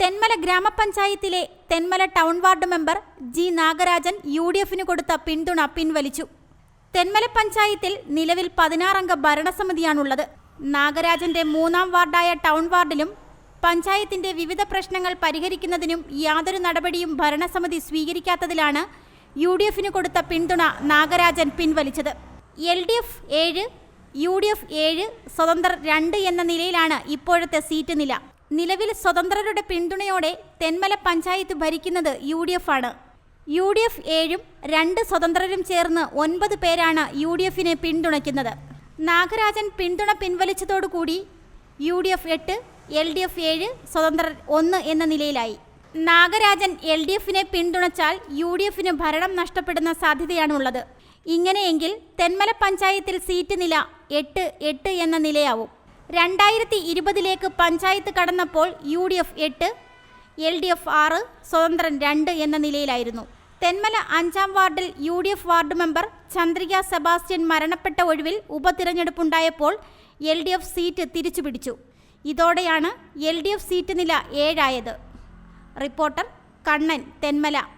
തെന്മല ഗ്രാമപഞ്ചായത്തിലെ Thenmala town ward member G Nagarajan U D എഫിന് കൊടുത്ത പിന്തുണ പിൻവലിച്ചു. തെന്മല പഞ്ചായത്തിൽ നിലവിൽ പതിനാറംഗ ഭരണസമിതിയാണുള്ളത്. നാഗരാജന്റെ മൂന്നാം വാർഡായ ടൗൺ വാർഡിലും പഞ്ചായത്തിന്റെ വിവിധ പ്രശ്നങ്ങൾ പരിഹരിക്കുന്നതിനും യാതൊരു നടപടിയും ഭരണസമിതി സ്വീകരിക്കാത്തതിലാണ് യു ഡി എഫിന് കൊടുത്ത പിന്തുണ നാഗരാജൻ പിൻവലിച്ചത്. എൽ ഡി എഫ് ഏഴ് യു ഡി എഫ് ഏഴ് സ്വതന്ത്രർ രണ്ട് എന്ന നിലയിലാണ് ഇപ്പോഴത്തെ സീറ്റ് നില. നിലവിൽ സ്വതന്ത്രരുടെ പിന്തുണയോടെ തെന്മല പഞ്ചായത്ത് ഭരിക്കുന്നത് യു ഡി എഫ് ആണ്. യു ഡി എഫ് ഏഴും രണ്ട് സ്വതന്ത്രരും ചേർന്ന് ഒൻപത് പേരാണ് യു ഡി എഫിനെ പിന്തുണയ്ക്കുന്നത്. നാഗരാജൻ പിന്തുണ പിൻവലിച്ചതോടുകൂടി യു ഡി എഫ് എട്ട് എൽ ഡി എഫ് ഏഴ് സ്വതന്ത്രർ ഒന്ന് എന്ന നിലയിലായി. നാഗരാജൻ എൽ ഡി എഫിനെ പിന്തുണച്ചാൽ യു ഡി എഫിന് ഭരണം നഷ്ടപ്പെടുന്ന സാധ്യതയാണുള്ളത്. ഇങ്ങനെയെങ്കിൽ തെന്മല പഞ്ചായത്തിൽ സീറ്റ് നില എട്ട് എട്ട് എന്ന നിലയാവും. രണ്ടായിരത്തി ഇരുപതിലേക്ക് പഞ്ചായത്ത് കടന്നപ്പോൾ യു ഡി എഫ് എട്ട് എൽ ഡി എഫ് ആറ് സ്വതന്ത്രൻ രണ്ട് എന്ന നിലയിലായിരുന്നു. തെന്മല അഞ്ചാം വാർഡിൽ U D F ward member Chandrika Sebastian മരണപ്പെട്ട ഒഴിവിൽ ഉപതിരഞ്ഞെടുപ്പുണ്ടായപ്പോൾ എൽ ഡി എഫ് സീറ്റ് തിരിച്ചുപിടിച്ചു. ഇതോടെയാണ് എൽ ഡി എഫ് സീറ്റ് നില ഏഴായത്. റിപ്പോർട്ടർ കണ്ണൻ തെന്മല.